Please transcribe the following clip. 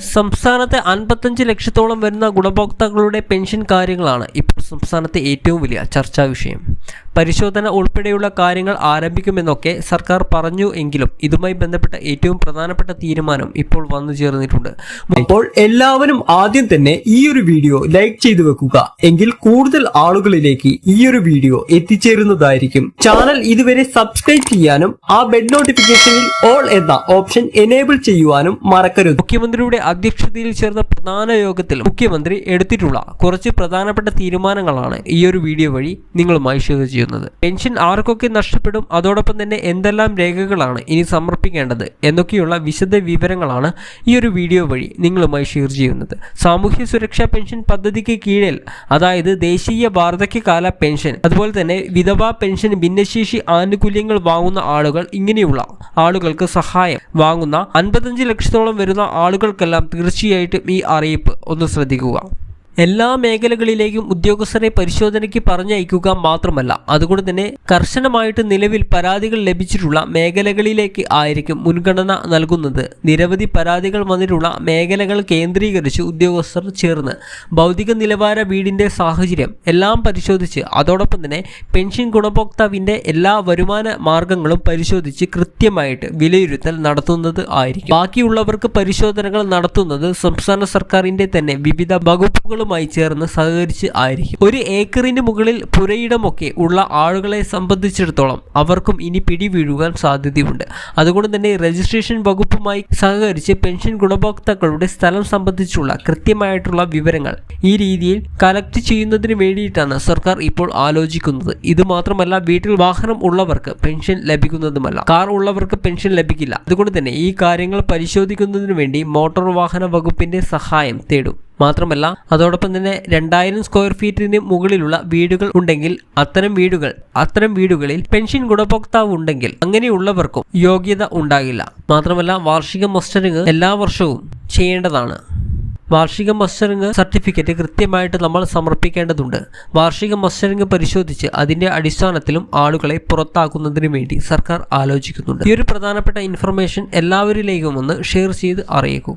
സംസ്ഥാനത്തെ അൻപത്തഞ്ച് ലക്ഷത്തോളം വരുന്ന ഗുണഭോക്താക്കളുടെ പെൻഷൻ കാര്യങ്ങളാണ് ഇപ്പോൾ സംസ്ഥാനത്തെ ഏറ്റവും വലിയ ചർച്ചാ വിഷയം. പരിശോധന ഉൾപ്പെടെയുള്ള കാര്യങ്ങൾ ആരംഭിക്കുമെന്നൊക്കെ സർക്കാർ പറഞ്ഞു എങ്കിലും ഇതുമായി ബന്ധപ്പെട്ട ഏറ്റവും പ്രധാനപ്പെട്ട തീരുമാനം ഇപ്പോൾ വന്നു ചേർന്നിട്ടുണ്ട്. അപ്പോൾ എല്ലാവരും ആദ്യം തന്നെ ഈ ഒരു വീഡിയോ ലൈക്ക് ചെയ്തു വെക്കുക. എങ്കിൽ കൂടുതൽ ആളുകളിലേക്ക് ഈ ഒരു വീഡിയോ എത്തിച്ചേരുന്നതായിരിക്കും. ചാനൽ ഇതുവരെ സബ്സ്ക്രൈബ് ചെയ്യാനും ആ ബെൽ നോട്ടിഫിക്കേഷനിൽ ഓൾ എന്ന ഓപ്ഷൻ എനേബിൾ ചെയ്യുവാനും മറക്കരുത്. മുഖ്യമന്ത്രിയുടെ അധ്യക്ഷതയിൽ ചേർന്ന പ്രധാന യോഗത്തിൽ മുഖ്യമന്ത്രി എടുത്തിട്ടുള്ള കുറച്ച് പ്രധാനപ്പെട്ട തീരുമാനങ്ങളാണ് ഈ ഒരു വീഡിയോ വഴി നിങ്ങളുമായി ഷെയർ ചെയ്യുന്നത് പെൻഷൻ ആർക്കൊക്കെ നഷ്ടപ്പെടും അതോടൊപ്പം തന്നെ എന്തെല്ലാം രേഖകളാണ് ഇനി സമർപ്പിക്കേണ്ടത് എന്നൊക്കെയുള്ള വിശദ വിവരങ്ങളാണ് ഈ ഒരു വീഡിയോ വഴി നിങ്ങളുമായി ഷെയർ ചെയ്യുന്നത്. സാമൂഹ്യ സുരക്ഷാ പെൻഷൻ പദ്ധതിക്ക് കീഴിൽ അതായത് ദേശീയ വാർദ്ധക്യകാല പെൻഷൻ അതുപോലെ തന്നെ വിധവാ പെൻഷൻ ഭിന്നശേഷി ആനുകൂല്യങ്ങൾ വാങ്ങുന്ന ആളുകൾ ഇങ്ങനെയുള്ള ആളുകൾക്ക് സഹായം വാങ്ങുന്ന അൻപത്തഞ്ച് ലക്ഷത്തോളം വരുന്ന ആളുകൾക്കെല്ലാം തീർച്ചയായിട്ടും ഈ അറിയിപ്പ് ഒന്ന് ശ്രദ്ധിക്കുക. എല്ലാ മേഖലകളിലേക്കും ഉദ്യോഗസ്ഥരെ പരിശോധനയ്ക്ക് പറഞ്ഞയക്കുക മാത്രമല്ല അതുകൊണ്ട് തന്നെ കർശനമായിട്ട് നിലവിൽ പരാതികൾ ലഭിച്ചിട്ടുള്ള മേഖലകളിലേക്ക് ആയിരിക്കും മുൻഗണന നൽകുന്നത്. നിരവധി പരാതികൾ വന്നിട്ടുള്ള മേഖലകൾ കേന്ദ്രീകരിച്ച് ഉദ്യോഗസ്ഥർ ചേർന്ന് ഭൗതിക നിലവാര വീടിന്റെ സാഹചര്യം എല്ലാം പരിശോധിച്ച് അതോടൊപ്പം തന്നെ പെൻഷൻ ഗുണഭോക്താവിന്റെ എല്ലാ വരുമാന മാർഗങ്ങളും പരിശോധിച്ച് കൃത്യമായിട്ട് വിലയിരുത്തൽ നടത്തുന്നത് ആയിരിക്കും. ബാക്കിയുള്ളവർക്ക് പരിശോധനകൾ നടത്തുന്നത് സംസ്ഥാന സർക്കാരിന്റെ തന്നെ വിവിധ വകുപ്പുകളുമായി ചേർന്ന് സഹകരിച്ച് ആയിരിക്കും. ഒരു ഏക്കറിന് മുകളിൽ പുരയിടമൊക്കെ ഉള്ള ആളുകളെ സംബന്ധിച്ചിടത്തോളം അവർക്കും ഇനി പിടി വീഴുവാൻ സാധ്യതയുണ്ട്. അതുകൊണ്ട് തന്നെ രജിസ്ട്രേഷൻ വകുപ്പുമായി സഹകരിച്ച് പെൻഷൻ ഗുണഭോക്താക്കളുടെ സ്ഥലം സംബന്ധിച്ചുള്ള കൃത്യമായിട്ടുള്ള വിവരങ്ങൾ ഈ രീതിയിൽ കളക്ട് ചെയ്യുന്നതിന് വേണ്ടിയിട്ടാണ് സർക്കാർ ഇപ്പോൾ ആലോചിക്കുന്നത്. ഇത് മാത്രമല്ല വീട്ടിൽ വാഹനം ഉള്ളവർക്ക് പെൻഷൻ ലഭിക്കുന്നതുമല്ല. കാർ ഉള്ളവർക്ക് പെൻഷൻ ലഭിക്കില്ല. അതുകൊണ്ട് തന്നെ ഈ കാര്യങ്ങൾ പരിശോധിക്കുന്നതിന് വേണ്ടി മോട്ടോർ വാഹന വകുപ്പിന്റെ സഹായം തേടും. മാത്രമല്ല അതോടൊപ്പം തന്നെ രണ്ടായിരം സ്ക്വയർ ഫീറ്റിന് മുകളിലുള്ള വീടുകൾ ഉണ്ടെങ്കിൽ അത്തരം വീടുകൾ അത്തരം വീടുകളിൽ പെൻഷൻ ഗുണഭോക്താവ് ഉണ്ടെങ്കിൽ അങ്ങനെയുള്ളവർക്കും യോഗ്യത ഉണ്ടാകില്ല. മാത്രമല്ല വാർഷിക മസ്റ്ററിങ് എല്ലാ വർഷവും ചെയ്യേണ്ടതാണ്. വാർഷിക മസ്റ്ററിംഗ് സർട്ടിഫിക്കറ്റ് കൃത്യമായിട്ട് നമ്മൾ സമർപ്പിക്കേണ്ടതുണ്ട്. വാർഷിക മസ്റ്ററിംഗ് പരിശോധിച്ച് അതിന്റെ അടിസ്ഥാനത്തിലും ആളുകളെ പുറത്താക്കുന്നതിന് വേണ്ടി സർക്കാർ ആലോചിക്കുന്നുണ്ട്. ഈ ഒരു പ്രധാനപ്പെട്ട ഇൻഫർമേഷൻ എല്ലാവരിലേക്കും ഒന്ന് ഷെയർ ചെയ്ത് അറിയിക്കുക.